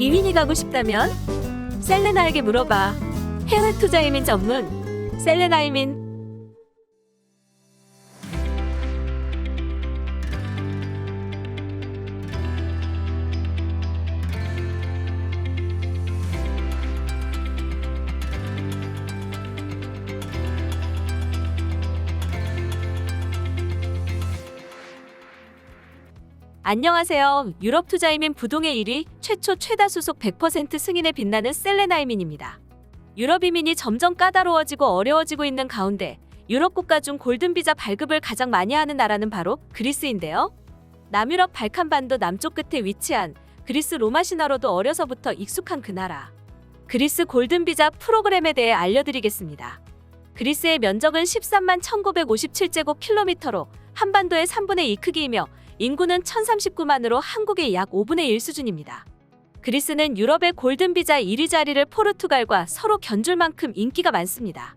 이민이 가고 싶다면 셀레나에게 물어봐. 해외 투자 이민 전문 셀레나 이민 안녕하세요. 유럽 투자이민 부동의 1위 최초 최다 수속 100% 승인에 빛나는 셀레나 이민입니다. 유럽 이민이 점점 까다로워지고 어려워지고 있는 가운데 유럽 국가 중 골든 비자 발급을 가장 많이 하는 나라는 바로 그리스인데요. 남유럽 발칸반도 남쪽 끝에 위치한 그리스 로마 신화로도 어려서부터 익숙한 그 나라. 그리스 골든 비자 프로그램에 대해 알려드리겠습니다. 그리스의 면적은 13만 1957제곱 킬로미터로 한반도의 3분의 2 크기이며 인구는 1039만으로 한국의 약 5분의 1 수준입니다. 그리스는 유럽의 골든 비자 1위 자리를 포르투갈과 서로 견줄 만큼 인기가 많습니다.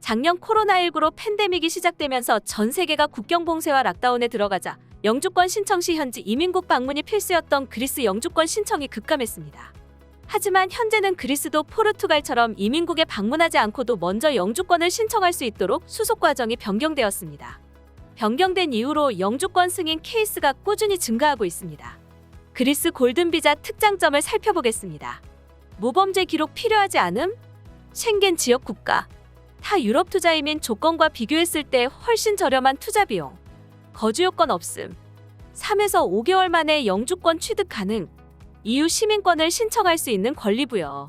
작년 코로나19로 팬데믹이 시작되면서 전 세계가 국경 봉쇄와 락다운에 들어가자 영주권 신청 시 현지 이민국 방문이 필수였던 그리스 영주권 신청이 급감했습니다. 하지만 현재는 그리스도 포르투갈처럼 이민국에 방문하지 않고도 먼저 영주권을 신청할 수 있도록 수속 과정이 변경되었습니다. 변경된 이후로 영주권 승인 케이스가 꾸준히 증가하고 있습니다. 그리스 골든비자 특장점을 살펴보겠습니다. 무범죄 기록 필요하지 않음? schengen 지역 국가. 타 유럽 투자이민 조건과 비교했을 때 훨씬 저렴한 투자 비용. 거주 요건 없음. 3에서 5개월 만에 영주권 취득 가능. EU 시민권을 신청할 수 있는 권리 부여.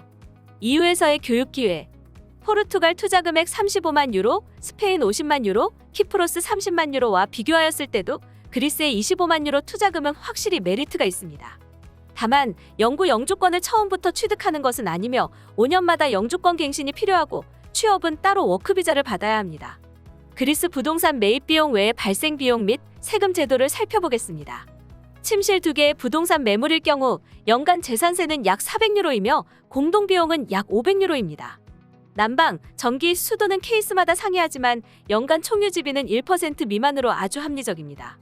EU에서의 교육 기회. 포르투갈 투자 금액 35만 유로, 스페인 50만 유로, 키프로스 30만 유로와 비교하였을 때도 그리스의 25만 유로 투자금은 확실히 메리트가 있습니다. 다만 영구 영주권을 처음부터 취득하는 것은 아니며 5년마다 영주권 갱신이 필요하고 취업은 따로 워크비자를 받아야 합니다. 그리스 부동산 매입 비용 외에 발생 비용 및 세금 제도를 살펴보겠습니다. 침실 두 개의 부동산 매물일 경우 연간 재산세는 약 400유로이며 공동 비용은 약 500유로입니다. 난방, 전기, 수도는 케이스마다 상이하지만 연간 총유지비는 1% 미만으로 아주 합리적입니다.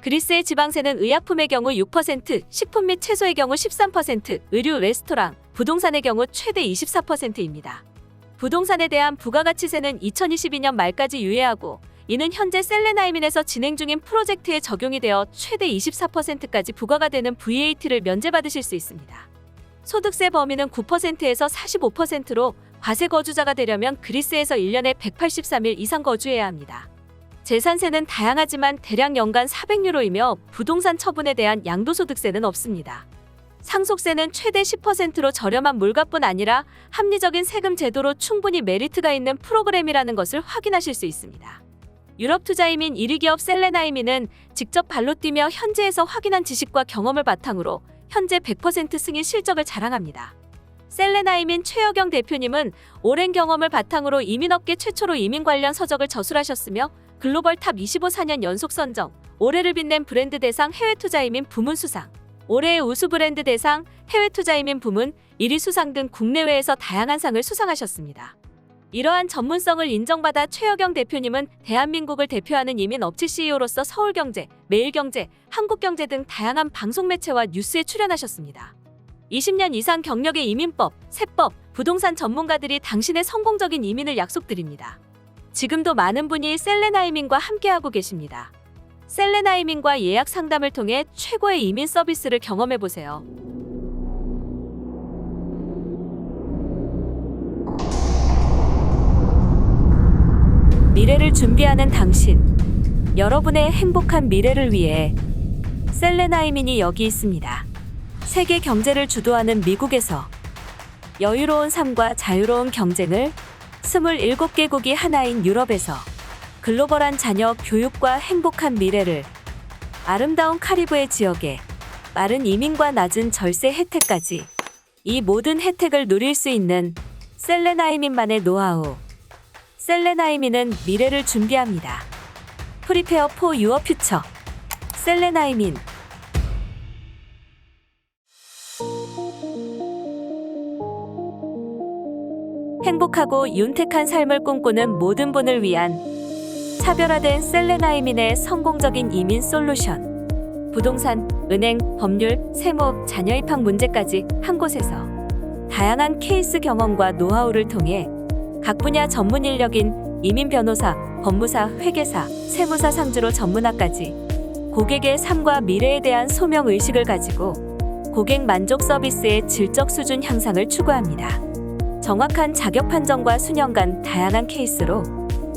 그리스의 지방세는 의약품의 경우 6%, 식품 및 채소의 경우 13%, 의류, 레스토랑, 부동산의 경우 최대 24%입니다. 부동산에 대한 부가가치세는 2022년 말까지 유예하고 이는 현재 셀레나이민에서 진행 중인 프로젝트에 적용이 되어 최대 24%까지 부과가 되는 VAT를 면제받으실 수 있습니다. 소득세 범위는 9%에서 45%로 과세 거주자가 되려면 그리스에서 1년에 183일 이상 거주해야 합니다. 재산세는 다양하지만 대략 연간 400유로이며 부동산 처분에 대한 양도소득세는 없습니다. 상속세는 최대 10%로 저렴한 물가뿐 아니라 합리적인 세금 제도로 충분히 메리트가 있는 프로그램이라는 것을 확인하실 수 있습니다. 유럽 투자이민 1위 기업 셀레나이민은 직접 발로 뛰며 현지에서 확인한 지식과 경험을 바탕으로 현재 100% 승인 실적을 자랑합니다. 셀레나이민 최여경 대표님은 오랜 경험을 바탕으로 이민업계 최초로 이민 관련 서적을 저술하셨으며 글로벌 탑 25 4년 연속 선정, 올해를 빛낸 브랜드 대상 해외 투자 이민 부문 수상, 올해의 우수 브랜드 대상 해외 투자 이민 부문 1위 수상 등 국내외에서 다양한 상을 수상하셨습니다. 이러한 전문성을 인정받아 최여경 대표님은 대한민국을 대표하는 이민 업체 CEO로서 서울경제, 매일경제, 한국경제 등 다양한 방송 매체와 뉴스에 출연하셨습니다. 20년 이상 경력의 이민법, 세법, 부동산 전문가들이 당신의 성공적인 이민을 약속드립니다. 지금도 많은 분이 셀레나 이민과 함께하고 계십니다. 셀레나 이민과 예약 상담을 통해 최고의 이민 서비스를 경험해 보세요. 미래를 준비하는 당신. 여러분의 행복한 미래를 위해 셀레나 이민이 여기 있습니다. 세계 경제를 주도하는 미국에서 여유로운 삶과 자유로운 경쟁을 27개국이 하나인 유럽에서 글로벌한 자녀 교육과 행복한 미래를 아름다운 카리브해 지역에 빠른 이민과 낮은 절세 혜택까지 이 모든 혜택을 누릴 수 있는 셀레나이민만의 노하우. 셀레나이민은 미래를 준비합니다. 프리페어 포 유어 퓨처. 셀레나이민. 행복하고 윤택한 삶을 꿈꾸는 모든 분을 위한 차별화된 셀레나이민의 성공적인 이민 솔루션. 부동산, 은행, 법률, 세무, 자녀 입학 문제까지 한 곳에서 다양한 케이스 경험과 노하우를 통해 각 분야 전문 인력인 이민 변호사, 법무사, 회계사, 세무사 상주로 전문화까지 고객의 삶과 미래에 대한 소명 의식을 가지고 고객 만족 서비스의 질적 수준 향상을 추구합니다. 정확한 자격 판정과 수년간 다양한 케이스로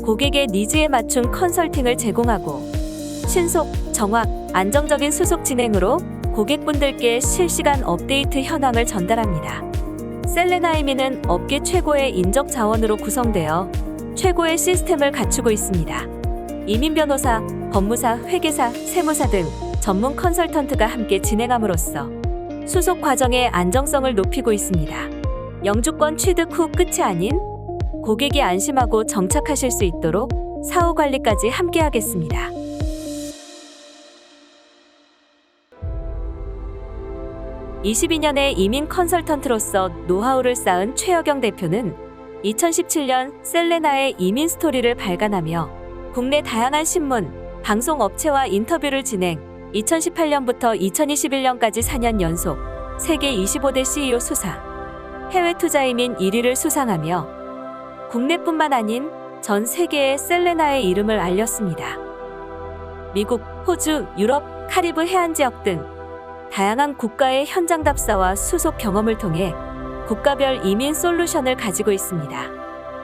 고객의 니즈에 맞춘 컨설팅을 제공하고 신속, 정확, 안정적인 수속 진행으로 고객분들께 실시간 업데이트 현황을 전달합니다. 셀레나이미는 업계 최고의 인적 자원으로 구성되어 최고의 시스템을 갖추고 있습니다. 이민 변호사, 법무사, 회계사, 세무사 등 전문 컨설턴트가 함께 진행함으로써 수속 과정의 안정성을 높이고 있습니다. 영주권 취득 후 끝이 아닌 고객이 안심하고 정착하실 수 있도록 사후 관리까지 함께 하겠습니다. (22년의) 이민 컨설턴트로서 노하우를 쌓은 최여경 대표는 2017년 셀레나의 이민 스토리를 발간하며 국내 다양한 신문, 방송 업체와 인터뷰를 진행 2018년부터 2021년까지 4년 연속 세계 25대 CEO 수상, 해외 투자 이민 1위를 수상하며 국내뿐만 아닌 전 세계에 셀레나의 이름을 알렸습니다. 미국, 호주, 유럽, 카리브 해안 지역 등 다양한 국가의 현장 답사와 수속 경험을 통해 국가별 이민 솔루션을 가지고 있습니다.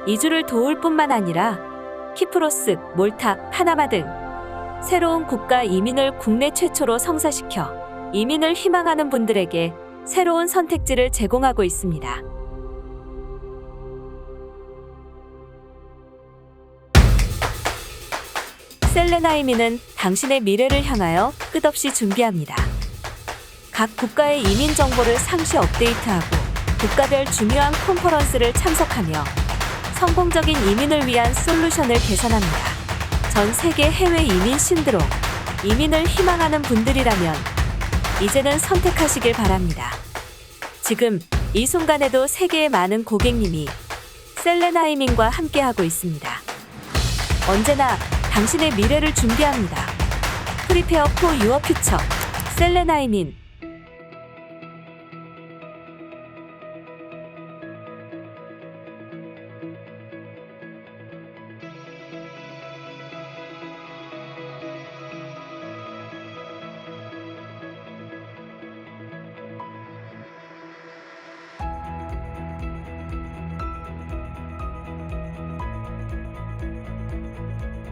이주를 도울 뿐만 아니라 키프로스, 몰타, 파나마 등 새로운 국가 이민을 국내 최초로 성사시켜 이민을 희망하는 분들에게 새로운 선택지를 제공하고 있습니다. 셀레나 이민은 당신의 미래를 향하여 끝없이 준비합니다. 각 국가의 이민 정보를 상시 업데이트하고 국가별 중요한 컨퍼런스를 참석하며 성공적인 이민을 위한 솔루션을 개선합니다. 전 세계 해외 이민 신드롬, 이민을 희망하는 분들이라면 이제는 선택하시길 바랍니다. 지금 이 순간에도 세계의 많은 고객님이 셀레나 이민과 함께하고 있습니다. 언제나 당신의 미래를 준비합니다. 프리페어 포 유어 퓨처 셀레나 이민